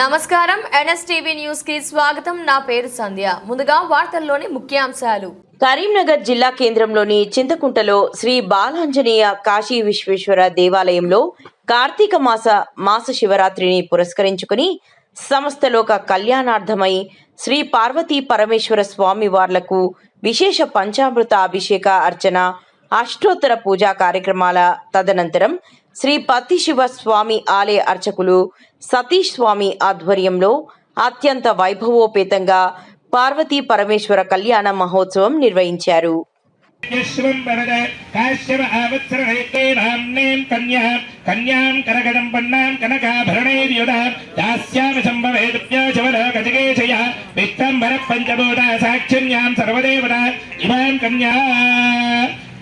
నమస్కారం. ఎన్ఎస్టీవీ న్యూస్కి స్వాగతం. నా పేరు సంధ్య. ముందుగా వార్తల్లోని ముఖ్యాంశాలు. కరీంనగర్ జిల్లా కేంద్రంలోని చింతకుంటలో శ్రీ బాలాంజనేయ కాశీ విశ్వేశ్వర దేవాలయంలో కార్తీక మాస మాస శివరాత్రిని పురస్కరించుకుని సమస్తలోక కళ్యాణార్థమై శ్రీ పార్వతీ పరమేశ్వర స్వామి వార్లకు విశేష పంచామృత అభిషేక అర్చన అష్టోత్తర పూజా కార్యక్రమాల తదనంతరం శ్రీ పతిశివ స్వామి ఆలయ అర్చకులు సతీష్ స్వామి ఆధ్వర్యంలో అత్యంత వైభవోపేతంగా పార్వతీ పరమేశ్వర కళ్యాణ మహోత్సవం నిర్వహించారు. యశ్వం వరద కాశ్యవ ఆవత్సరణేనాంనేం కన్యా కన్యాం కనకదం పన్నాం కనకాభరణైర్యుధ దాస్యామి సంభవేదుప్యాశవల గజగేశయ విత్తంబర పంచభూత సాక్షిణ్యాం సర్వదేవత ఇమాం కన్యా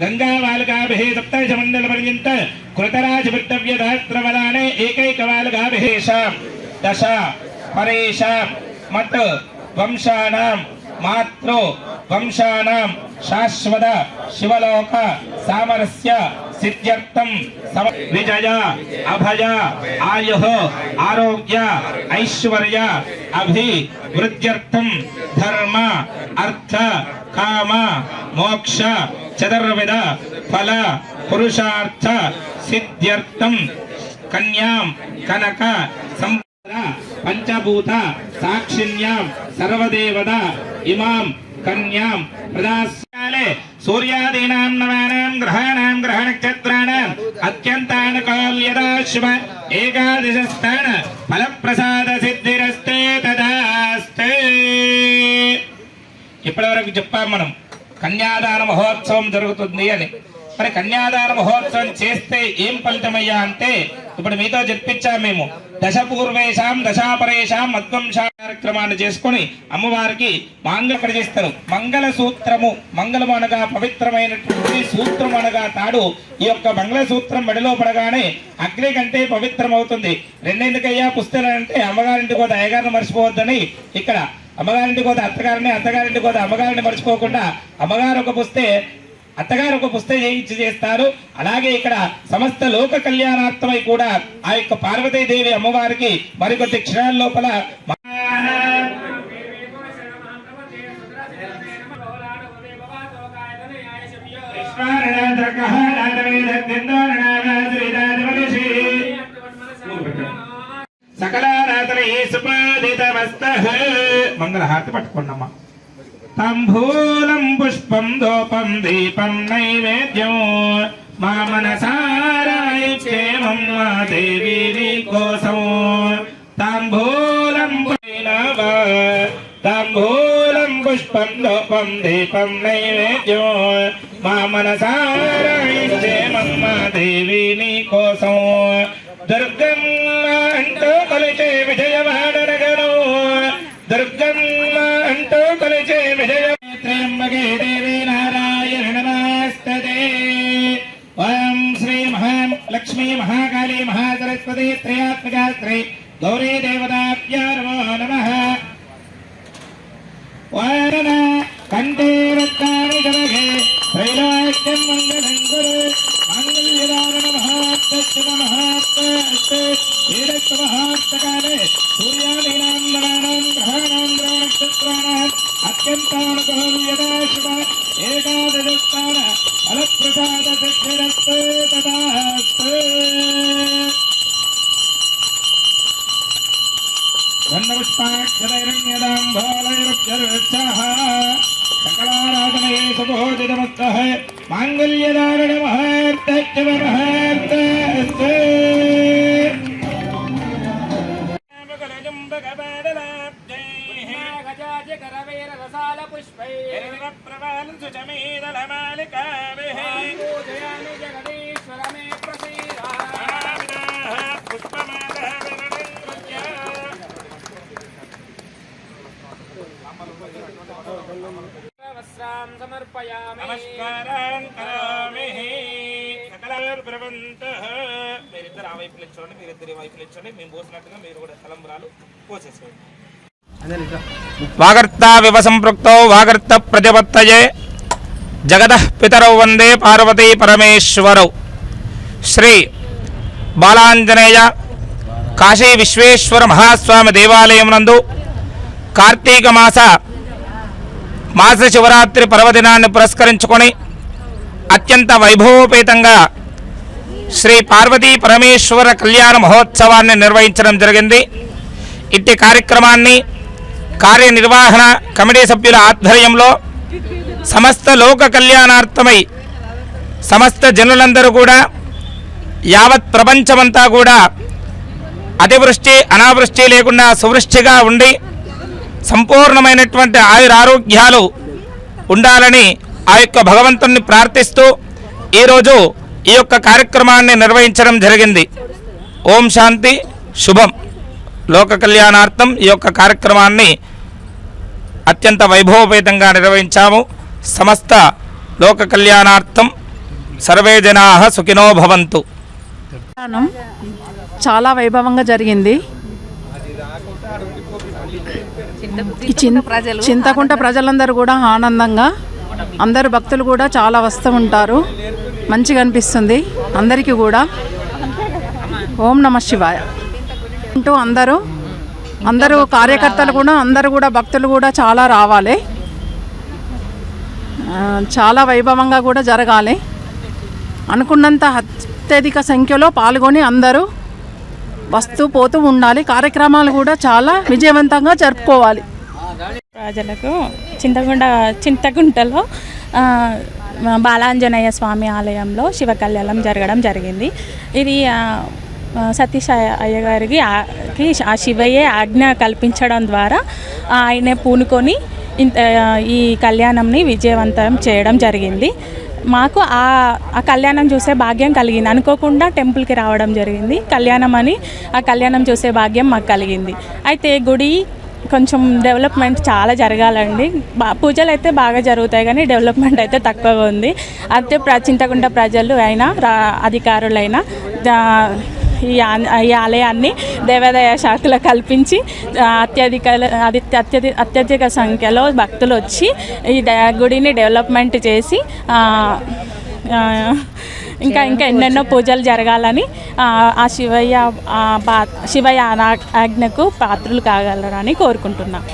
గంగావాలుగాభిహే సప్తదశ మండల పర్యంత కృతరాజ గంగావాలకాభిः సప్తశమండలపర్యంత కృతరాజవృత్తవ్యధాస్త్రవలానే ఏకైకవాలకాభిషేషాం దశ పరేషాం మత్ వంశానాం మాతృ వంశానాం శాశ్వత శివలోక సామరస్య సిద్ధ్యర్థం సమ విజయ అభయ ఆయు ఆరోగ్య ఐశ్వర్య అభి వృద్ధ్యర్థం ధర్మ అర్థ కామ మోక్ష చతుర్విధ ఫల పురుషార్థ సిద్ధ్యర్థం. కన్యాం కనక సంపద పంచభూత సాక్షిణ్యాం సర్వదేవత ఇమాం కన్యాం ప్రదాస్యాలే. సూర్యాదీనాం నవానాం గ్రహాణాం గ్రహ నక్షత్రాణాం అత్యంతానుకూల్యదా శుభ ఏకాదశ ఫలప్రసాద సిద్ధిరస్తే తదాస్తే. ఇప్పటివరకు చెప్పాం మనం. కన్యాదాన మహోత్సవం జరుగుతుంది అని. మరి కన్యాదాన మహోత్సవం చేస్తే ఏం ఫలితమయ్యా అంటే ఇప్పుడు మీతో చెప్పించాం మేము దశపూర్వేశాం దశాపరేషాం మధ్వంశ కార్యక్రమాన్ని చేసుకొని అమ్మవారికి మాంగళ ప్రజిస్తారు మంగళ సూత్రము మంగళం అనగా పవిత్రమైనటువంటి సూత్రం అనగా తాడు. ఈ యొక్క మంగళ సూత్రం మెడలో పడగానే అగ్ని కంటే పవిత్రం అవుతుంది రెండెందుకయ్యా పుస్తకాలు అంటే అమ్మగారింటికి పోతే అయ్యగారిని మర్చిపోవద్దని ఇక్కడ అమ్మగారింటికి పోతే అత్తగారిని అత్తగారింటికి పోతే అమ్మగారిని మర్చిపోకుండా అమ్మగారు ఒక పుస్తే అత్తగారు ఒక పుస్తకం చేయించి చేస్తారు. అలాగే ఇక్కడ సమస్త లోక కళ్యాణార్థమై కూడా ఆ యొక్క పార్వతీదేవి అమ్మవారికి మరికొద్ది క్షణాల లోపల సుపాదితమస్త మంగళహారతి పట్టుకోండమ్మా. తంభూలం పుష్పం దోపం దీపం నైవేద్యం. మా మనసారాయి క్షేమం మా దేవి కోసం తాంబూలం పైనవ తాంబూలం పుష్పం దోపం దీపం నైవేద్యం. మా మనసారాయి క్షేమం మా దేవి కోసం దుర్గం కొలిచే విజయవాడనగను దుర్గమ్మ అంటూ కొలిచే విజయ త్రయంబకే దేవి నారాయణ నమస్తే ఓం శ్రీ మహా లక్ష్మీ మహాకాళీ మహాసరస్వతి త్రయాత్మకా గౌరీ దేవతాభ్యో నమో నమః. వారణ కంఠే రత్నాని జలగే త్రైలాక్యం మంగళం గురు మంగళ్యదారణ మహాత్మ మహా మహాత్మ ఏడత్వ మహాత్మకాలే సూర్యాదీనాం నరాణాం గ్రహాణాం గ్రహ నక్షత్రాణాం అత్యంతానుకూల్యదా శుభ ఏకాదశస్థాన ఫలప్రసాద సిద్ధిరస్తు తదాస్తు సకలర్భవంతః మీరిద్దరు ఆ వైపులు ఇచ్చోండి మీరిద్దరు ఈ వైపులు ఇచ్చోండి మేము పోసినట్టుగా మీరు కూడా తలంబరాలు పోసేసుకోండి. వాగర్తావివ సంపృక్తౌ వాగర్త ప్రజపత్తయే. జగత పితరౌ వందే పార్వతీ పరమేశ్వరౌ. శ్రీ బాలాంజనేయ కాశీ విశ్వేశ్వర మహాస్వామి దేవాలయం నందు కార్తీక మాస మాస శివరాత్రి పర్వదినాన్ని పురస్కరించుకొని అత్యంత వైభవోపేతంగా శ్రీ పార్వతీ పరమేశ్వర కళ్యాణ మహోత్సవాన్ని నిర్వహించడం జరిగింది. ఇట్టి కార్యక్రమాన్ని కార్యనిర్వహణ కమిటీ సభ్యుల ఆధ్వర్యంలో సమస్త లోక కళ్యాణార్థమై సమస్త జనులందరూ కూడా యావత్ ప్రపంచమంతా కూడా అతివృష్టి అనావృష్టి లేకుండా సువృష్టిగా ఉండి సంపూర్ణమైనటువంటి ఆయురారోగ్యాలు ఉండాలని ఆ యొక్క భగవంతుణ్ణి ప్రార్థిస్తూ ఈరోజు ఈ యొక్క కార్యక్రమాన్ని నిర్వహించడం జరిగింది. ఓం శాంతి శుభం. లోక కళ్యాణార్థం ఈ యొక్క కార్యక్రమాన్ని అత్యంత వైభవపేతంగా నిర్వహించాము. సమస్త లోక కళ్యాణార్థం సర్వే జనా సుఖినో భవంతు. చాలా వైభవంగా జరిగింది. చింతకుంట ప్రజలందరూ కూడా ఆనందంగా అందరు భక్తులు కూడా చాలా వస్తూ ఉంటారు. మంచిగా అనిపిస్తుంది. అందరికీ కూడా. ఓం నమ శివాయ. అంటూ అందరూ అందరూ కార్యకర్తలు కూడా అందరూ కూడా భక్తులు కూడా చాలా రావాలి. చాలా వైభవంగా కూడా జరగాలి. అనుకున్నంత అత్యధిక సంఖ్యలో పాల్గొని అందరూ వస్తూ పోతూ ఉండాలి. కార్యక్రమాలు కూడా చాలా విజయవంతంగా జరుపుకోవాలి. ప్రజలకు చింతగుండ చింతగుంటలో బాలాంజనేయ స్వామి ఆలయంలో శివ కళ్యాణం జరగడం జరిగింది. ఇది సతీష్ అయ్య- గారికి ఆ- శివయ్యే ఆజ్ఞ కల్పించడం ద్వారా ఆయనే పూనుకొని ఈ కళ్యాణంని విజయవంతం చేయడం జరిగింది. మాకు ఆ ఆ కళ్యాణం చూసే భాగ్యం కలిగింది. అనుకోకుండా టెంపుల్కి రావడం జరిగింది. కళ్యాణం అని ఆ కళ్యాణం చూసే భాగ్యం మాకు కలిగింది. అయితే గుడి కొంచెం డెవలప్మెంట్ చాలా జరగాలండి. బా పూజలు అయితే బాగా జరుగుతాయి కానీ డెవలప్మెంట్ అయితే తక్కువగా ఉంది. అయితే ప్ర చింతకుంట ప్రజలు అయినా రా అధికారులైనా ఈ ఆ- ఈ ఆలయాన్ని దేవాదాయ శాఖలో కల్పించి అత్యధిక అది అత్యధిక అత్యధిక సంఖ్యలో భక్తులు వచ్చి ఈ గుడిని డెవలప్మెంట్ చేసి ఇంకా ఇంకా ఎన్నెన్నో పూజలు జరగాలని ఆ, శివయ్య ఆ, శివయ్య ఆజ్ఞకు పాత్రలు కాగలరని కోరుకుంటున్నాను